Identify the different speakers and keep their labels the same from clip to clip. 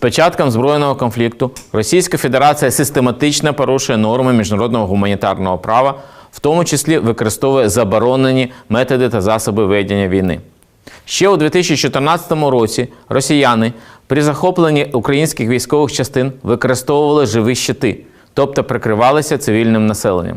Speaker 1: початком збройного конфлікту Російська Федерація систематично порушує норми міжнародного гуманітарного права, в тому числі використовує заборонені методи та засоби ведення війни. Ще у 2014 році росіяни при захопленні українських військових частин використовували живі щити, тобто прикривалися цивільним населенням.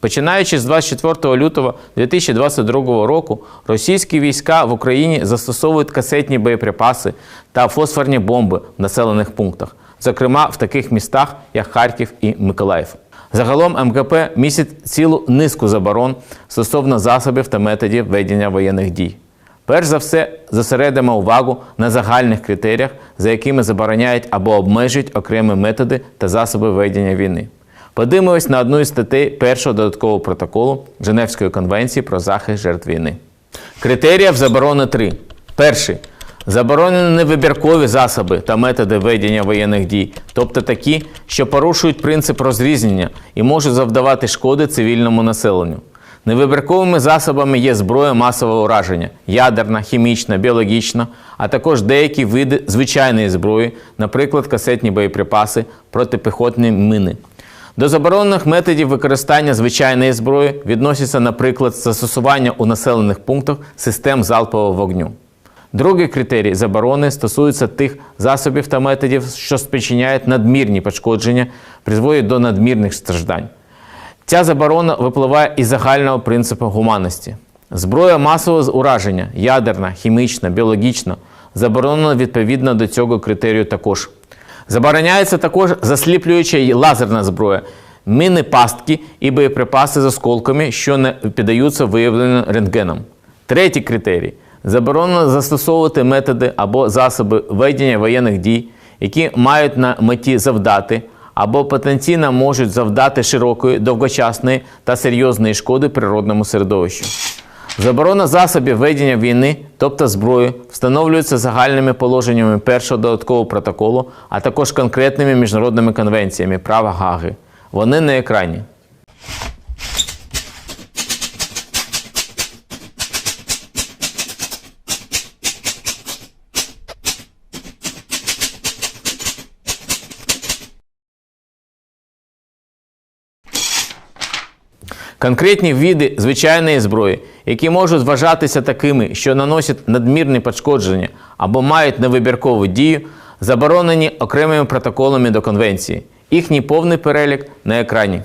Speaker 1: Починаючи з 24 лютого 2022 року, російські війська в Україні застосовують касетні боєприпаси та фосфорні бомби в населених пунктах, зокрема в таких містах, як Харків і Миколаїв. Загалом МКП містить цілу низку заборон стосовно засобів та методів ведення воєнних дій. Перш за все, зосередимо увагу на загальних критеріях, за якими забороняють або обмежують окремі методи та засоби ведення війни. Подивимось на одну із статей першого додаткового протоколу Женевської конвенції про захист жертв війни. Критеріїв заборони три. Перший. Заборонені невибіркові засоби та методи ведення воєнних дій, тобто такі, що порушують принцип розрізнення і можуть завдавати шкоди цивільному населенню. Невибірковими засобами є зброя масового ураження, ядерна, хімічна, біологічна, а також деякі види звичайної зброї, наприклад, касетні боєприпаси, протипіхотні мини. До заборонених методів використання звичайної зброї відносяться, наприклад, застосування у населених пунктах систем залпового вогню. Другий критерій заборони стосується тих засобів та методів, що спричиняють надмірні пошкодження, призводять до надмірних страждань. Ця заборона випливає із загального принципу гуманності. Зброя масового ураження, ядерна, хімічна, біологічна, заборонена відповідно до цього критерію також. Забороняється також засліплююча лазерна зброя, міни пастки і боєприпаси з осколками, що не піддаються виявленню рентгеном. Третій критерій заборонено застосовувати методи або засоби ведення воєнних дій, які мають на меті завдати або потенційно можуть завдати широкої, довгочасної та серйозної шкоди природному середовищу. Заборона засобів ведення війни, тобто зброю, встановлюються загальними положеннями першого додаткового протоколу, а також конкретними міжнародними конвенціями права Гаги. Вони на екрані. Конкретні види звичайної зброї, які можуть вважатися такими, що наносять надмірні пошкодження або мають невибіркову дію, заборонені окремими протоколами до конвенції. Їхній повний перелік на екрані.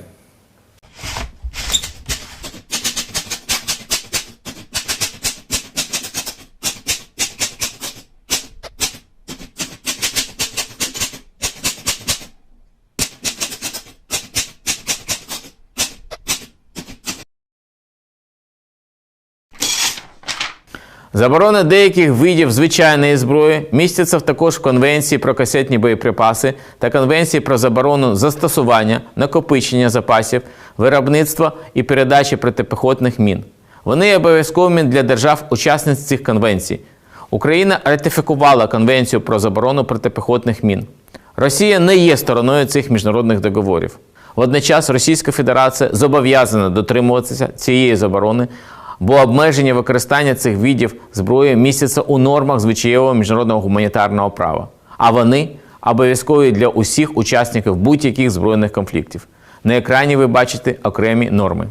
Speaker 1: Заборони деяких видів звичайної зброї містяться також в Конвенції про касетні боєприпаси та Конвенції про заборону застосування, накопичення запасів, виробництва і передачі протипіхотних мін. Вони є обов'язковими для держав-учасниць цих конвенцій. Україна ратифікувала Конвенцію про заборону протипіхотних мін. Росія не є стороною цих міжнародних договорів. Водночас Російська Федерація зобов'язана дотримуватися цієї заборони, бо обмеження використання цих видів зброї містяться у нормах звичаєвого міжнародного гуманітарного права, а вони обов'язкові для усіх учасників будь-яких збройних конфліктів. На екрані ви бачите окремі норми.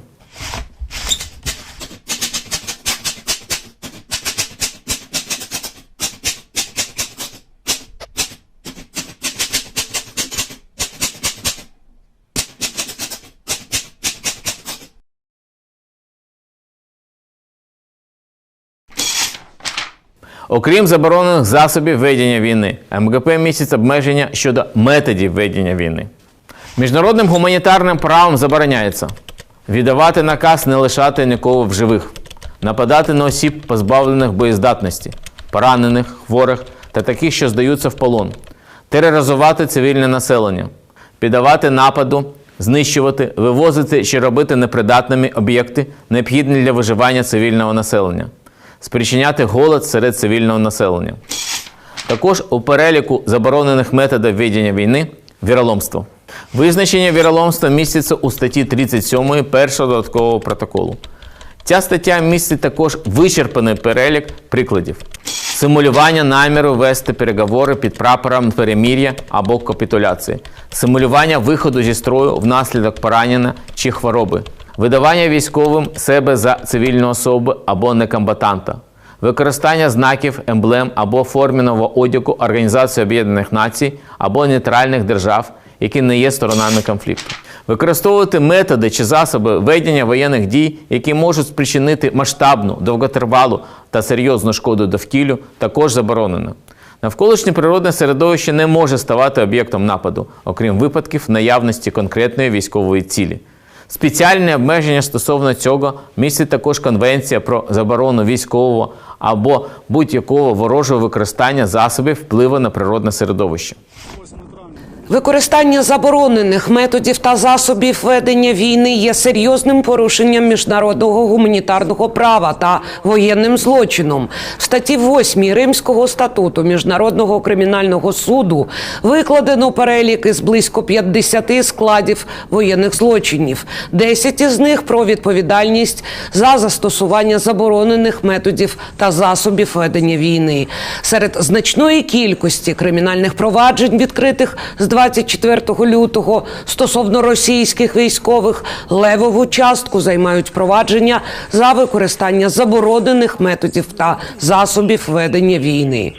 Speaker 1: Окрім заборонених засобів ведення війни, МГП містить обмеження щодо методів ведення війни. Міжнародним гуманітарним правом забороняється віддавати наказ не лишати нікого в живих, нападати на осіб, позбавлених боєздатності, поранених, хворих та таких, що здаються в полон, тероризувати цивільне населення, піддавати нападу, знищувати, вивозити чи робити непридатними об'єкти, необхідні для виживання цивільного населення спричиняти голод серед цивільного населення. Також у переліку заборонених методів ведення війни віроломство. Визначення віроломства міститься у статті 37 першого додаткового протоколу. Ця стаття містить також вичерпаний перелік прикладів. симулювання наміру вести переговори під прапором перемір'я або капітуляції, симулювання виходу зі строю внаслідок поранення чи хвороби, видавання військовим себе за цивільну особу або некомбатанта, використання знаків, емблем або форменого одягу Організації Об'єднаних Націй або нейтральних держав, які не є сторонами конфлікту. Використовувати методи чи засоби ведення воєнних дій, які можуть спричинити масштабну, довготривалу та серйозну шкоду довкіллю, також заборонено. Навколишнє природне середовище не може ставати об'єктом нападу, окрім випадків наявності конкретної військової цілі. Спеціальне обмеження стосовно цього містить також Конвенція про заборону військового або будь-якого ворожого використання засобів впливу на природне середовище.
Speaker 2: Використання заборонених методів та засобів ведення війни є серйозним порушенням міжнародного гуманітарного права та воєнним злочином. В статті 8 Римського статуту Міжнародного кримінального суду викладено перелік із близько 50 складів воєнних злочинів. 10 із них про відповідальність за застосування заборонених методів та засобів ведення війни. Серед значної кількості кримінальних проваджень, відкритих з 24 лютого стосовно російських військових, левову частку займають провадження за використання заборонених методів та засобів ведення війни.